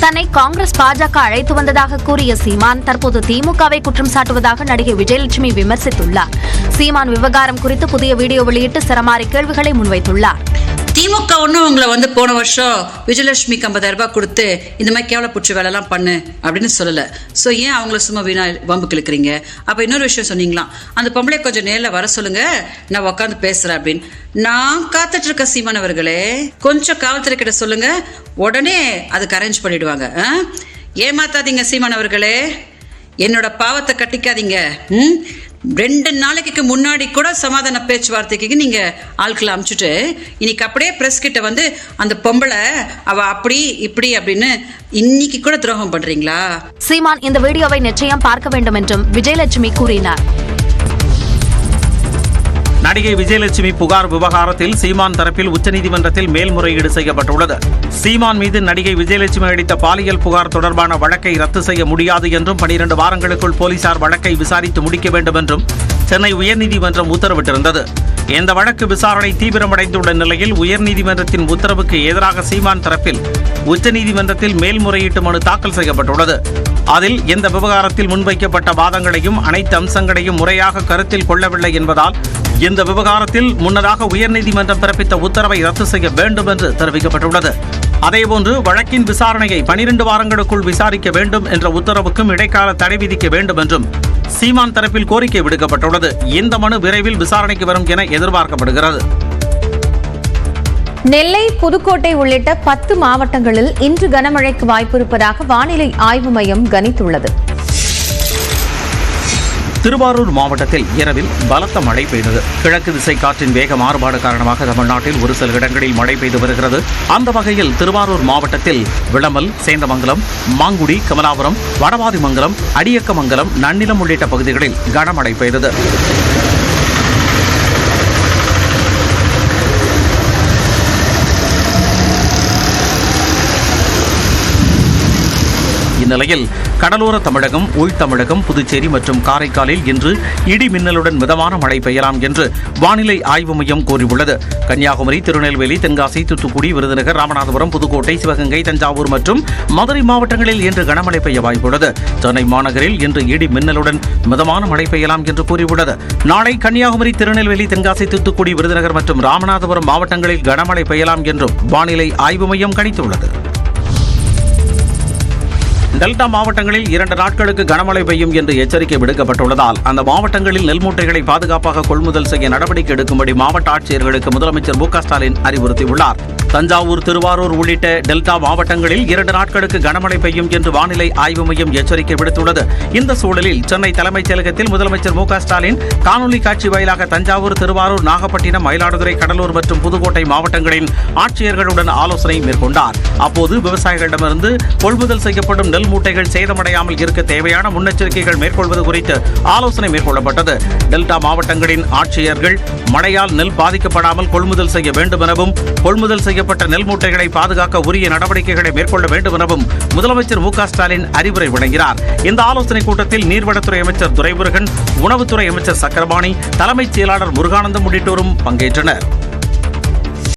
தன்னை காங்கிரஸ் பாஜக அழைத்து வந்ததாக கூறிய சீமான் தற்போது திமுகவை குற்றம் சாட்டுவதாக நடிகை விஜயலட்சுமி விமர்சித்துள்ளார். சீமான் விவகாரம் குறித்து புதிய வீடியோ வெளியிட்டு சரமாரி கேள்விகளை முன்வைத்துள்ளார். திமுக ஒன்றும் உங்களை வந்து போன வருஷம் விஜயலட்சுமிக்கு ஐம்பதாயிரம் ரூபாய் கொடுத்து இந்த மாதிரி கேவலப்புற்ற வேலைலாம் பண்ணு அப்படின்னு சொல்லலை. ஸோ ஏன் அவங்கள சும்மா வீணா வம்பு கிழக்கிறீங்க அப்போ இன்னொரு விஷயம் சொன்னீங்களாம். அந்த பொம்பளை கொஞ்சம் நேரில் வர சொல்லுங்க நான் உட்காந்து பேசுகிறேன் அப்படின்னு. நான் காத்துட்டு இருக்க சீமானவர்களே கொஞ்சம் காவல்துறை கிட்ட சொல்லுங்க உடனே அதுக்கு அரேஞ்ச் பண்ணிடுவாங்க. ஆ? ஏமாத்தாதீங்க சீமானவர்களே என்னோட பாவத்தை கட்டிக்காதீங்க. ம்? ரெண்டு நாளைக்கு முன்னாடி கூட சமாதான பேச்சுவார்த்தைக்கு நீங்க ஆட்களை அமுச்சுட்டு இன்னைக்கு அப்படியே பிரஸ் கிட்ட வந்து அந்த பொம்பளை அவ அப்படி இப்படி அப்படின்னு இன்னைக்கு கூட துரோகம் பண்றீங்களா? சீமான் இந்த வீடியோவை நிச்சயம் பார்க்க வேண்டும் என்றும் விஜயலட்சுமி கூறினார். நடிகை விஜயலட்சுமி புகார் விவகாரத்தில் சீமான் தரப்பில் உச்சநீதிமன்றத்தில் மேல்முறையீடு செய்யப்பட்டுள்ளது. சீமான் மீது நடிகை விஜயலட்சுமி அளித்த பாலியல் புகார் தொடர்பான வழக்கை ரத்து செய்ய முடியாது என்றும் பனிரண்டு வாரங்களுக்குள் போலீசார் வழக்கை விசாரித்து முடிக்க வேண்டும் என்றும் சென்னை உயர்நீதிமன்றம் உத்தரவிட்டிருந்தது. இந்த வழக்கு விசாரணை தீவிரமடைந்துள்ள நிலையில் உயர்நீதிமன்றத்தின் உத்தரவுக்கு எதிராக சீமான் தரப்பில் உச்சநீதிமன்றத்தில் மேல்முறையீட்டு மனு தாக்கல் செய்யப்பட்டுள்ளது. அதில் இந்த விவகாரத்தில் முன்வைக்கப்பட்ட வாதங்களையும் அனைத்து அம்சங்களையும் முறையாக கருத்தில் கொள்ளவில்லை என்பதால் இந்த விவகாரத்தில் முன்னதாக உயர்நீதிமன்றம் பிறப்பித்த உத்தரவை ரத்து செய்ய வேண்டும் என்று தெரிவிக்கப்பட்டுள்ளது. அதேபோன்று வழக்கின் விசாரணையை பனிரெண்டு வாரங்களுக்குள் விசாரிக்க வேண்டும் என்ற உத்தரவுக்கும் இடைக்கால தடை விதிக்க வேண்டும் என்றும் சீமான் தரப்பில் கோரிக்கை விடுக்கப்பட்டுள்ளது. இந்த மனு விரைவில் விசாரணைக்கு வரும் என எதிர்பார்க்கப்படுகிறது. நெல்லை புதுக்கோட்டை உள்ளிட்ட பத்து மாவட்டங்களில் இன்று கனமழைக்கு வாய்ப்பு இருப்பதாக வானிலை ஆய்வு மையம் கணித்துள்ளது. திருவாரூர் மாவட்டத்தில் இரவில் பலத்த மழை பெய்தது. கிழக்கு திசை காற்றின் வேக மாறுபாடு காரணமாக தமிழ்நாட்டில் ஒரு சில இடங்களில் மழை பெய்து வருகிறது. அந்த வகையில் திருவாரூர் மாவட்டத்தில் விளமல் சேந்தமங்கலம் மாங்குடி கமலாபுரம் வடவாதிமங்கலம் அடியக்கமங்கலம் நன்னிலம் உள்ளிட்ட பகுதிகளில் கனமழை பெய்தது. இந்நிலையில் கடலோர தமிழகம் உள் தமிழகம் புதுச்சேரி மற்றும் காரைக்காலில் இன்று இடி மின்னலுடன் மிதமான மழை பெய்யலாம் என்று வானிலை ஆய்வு மையம் கூறியுள்ளது. கன்னியாகுமரி திருநெல்வேலி தென்காசி தூத்துக்குடி விருதுநகர் ராமநாதபுரம் புதுக்கோட்டை சிவகங்கை தஞ்சாவூர் மற்றும் மதுரை மாவட்டங்களில் இன்று கனமழை பெய்ய வாய்ப்புள்ளது. சென்னை மாநகரில் இன்று இடி மின்னலுடன் மிதமான மழை பெய்யலாம் என்று கூறியுள்ளது. நாளை கன்னியாகுமரி திருநெல்வேலி தென்காசி தூத்துக்குடி விருதுநகர் மற்றும் ராமநாதபுரம் மாவட்டங்களில் கனமழை பெய்யலாம் என்றும் வானிலை ஆய்வு மையம் கணித்துள்ளது. டெல்டா மாவட்டங்களில் இரண்டு நாட்களுக்கு கனமழை பெய்யும் என்று எச்சரிக்கை விடுக்கப்பட்டுள்ளதால் அந்த மாவட்டங்களில் நெல் மூட்டைகளை பாதுகாப்பாக கொள்முதல் செய்ய நடவடிக்கை எடுக்கும்படி மாவட்ட ஆட்சியர்களுக்கு முதலமைச்சர் மு ஸ்டாலின் அறிவுறுத்தியுள்ளார். தஞ்சாவூர் திருவாரூர் உள்ளிட்ட டெல்டா மாவட்டங்களில் இரண்டு நாட்களுக்கு கனமழை பெய்யும் என்று வானிலை ஆய்வு மையம் எச்சரிக்கை விடுத்துள்ளது. இந்த சூழலில் சென்னை தலைமைச் செயலகத்தில் முதலமைச்சர் மு ஸ்டாலின் காணொலி காட்சி வாயிலாக தஞ்சாவூர் திருவாரூர் நாகப்பட்டினம் மயிலாடுதுறை கடலூர் மற்றும் புதுக்கோட்டை மாவட்டங்களின் ஆட்சியர்களுடன் ஆலோசனை மேற்கொண்டார். அப்போது விவசாயிகளிடமிருந்து கொள்முதல் செய்யப்படும் நெல் மூட்டைகள் சேதமடையாமல் இருக்க தேவையான முன்னெச்சரிக்கைகள் மேற்கொள்வது குறித்து ஆலோசனை மேற்கொள்ளப்பட்டது. டெல்டா மாவட்டங்களின் ஆட்சியர்கள் மழையால் நெல் பாதிக்கப்படாமல் கொள்முதல் செய்ய வேண்டும் எனவும் கொள்முதல் செய்யப்பட்ட நெல் மூட்டைகளை பாதுகாக்க உரிய நடவடிக்கைகளை மேற்கொள்ள வேண்டும் எனவும் முதலமைச்சர் மு ஸ்டாலின் அறிவுரை வழங்கினார். இந்த ஆலோசனைக் கூட்டத்தில் நீர்வளத்துறை அமைச்சர் துரைமுருகன் உணவுத்துறை அமைச்சர் சக்கரபாணி தலைமைச் செயலாளர் முருகானந்தம் உள்ளிட்டோரும் பங்கேற்றனர்.